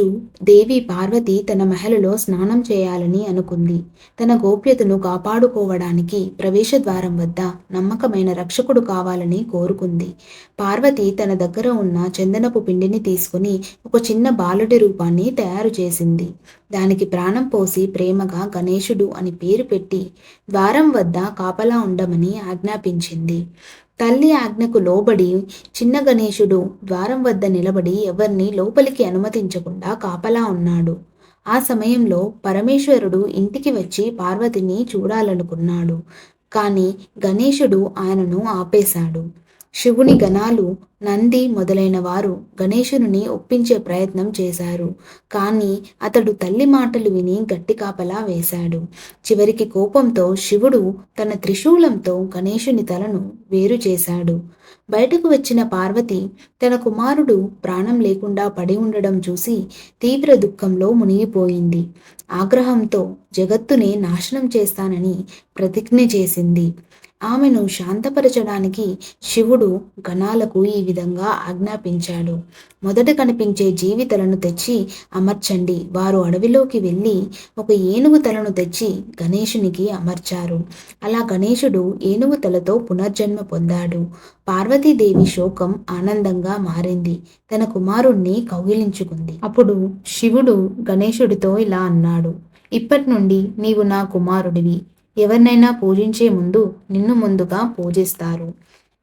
రోజు దేవి పార్వతి తన మహలలో స్నానం చేయాలని అనుకుంది. తన గోప్యతను కాపాడుకోవడానికి ప్రవేశద్వారం వద్ద నమ్మకమైన రక్షకుడు కావాలని కోరుకుంది. పార్వతి తన దగ్గర ఉన్న చందనపు పిండిని తీసుకుని ఒక చిన్న బాలుడి రూపాన్ని తయారు చేసింది. దానికి ప్రాణం పోసి ప్రేమగా గణేశుడు అని పేరు పెట్టి ద్వారం వద్ద కాపలా ఉండమని ఆజ్ఞాపించింది. తల్లి ఆజ్ఞకు లోబడి చిన్న గణేశుడు ద్వారం వద్ద నిలబడి ఎవరిని లోపలికి అనుమతించకుండా కాపలా ఉన్నాడు. ఆ సమయంలో పరమేశ్వరుడు ఇంటికి వచ్చి పార్వతిని చూడాలనుకున్నాడు. కానీ గణేశుడు ఆయనను ఆపేశాడు. శివుని గణాలు నంది మొదలైన వారు గణేశుని ఒప్పించే ప్రయత్నం చేశారు. కానీ అతడు తల్లి మాటలు విని గట్టి కాపలా వేశాడు. చివరికి కోపంతో శివుడు తన త్రిశూలంతో గణేశుని తలను వేరు చేశాడు. బయటకు వచ్చిన పార్వతి తన కుమారుడు ప్రాణం లేకుండా పడి ఉండడం చూసి తీవ్ర దుఃఖంలో మునిగిపోయింది. ఆగ్రహంతో జగత్తునే నాశనం చేస్తానని ప్రతిజ్ఞ చేసింది. ఆమెను శాంతపరచడానికి శివుడు గణాలకు ఈ విధంగా ఆజ్ఞాపించాడు. మొదట కనిపించే జీవి తలను తెచ్చి అమర్చండి. వారు అడవిలోకి వెళ్ళి ఒక ఏనుగు తలను తెచ్చి గణేశునికి అమర్చారు. అలా గణేశుడు ఏనుగు తలతో పునర్జన్మ పొందాడు. పార్వతీదేవి శోకం ఆనందంగా మారింది. తన కుమారుణ్ణి కౌగిలించుకుంది. అప్పుడు శివుడు గణేశుడితో ఇలా అన్నాడు ఇప్పటి నుండి నీవు నా కుమారుడివి. ఎవరినైనా పూజించే ముందు నిన్ను ముందుగా పూజిస్తారు.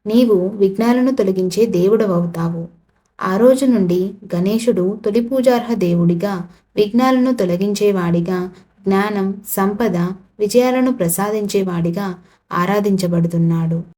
నీవు విఘ్నాలను తొలగించే దేవుడవవుతావు. ఆ రోజు నుండి గణేశుడు తొలి పూజార్హ దేవుడిగా విఘ్నాలను తొలగించేవాడిగా జ్ఞానం సంపద విజయాలను ప్రసాదించేవాడిగా ఆరాధించబడుతున్నాడు.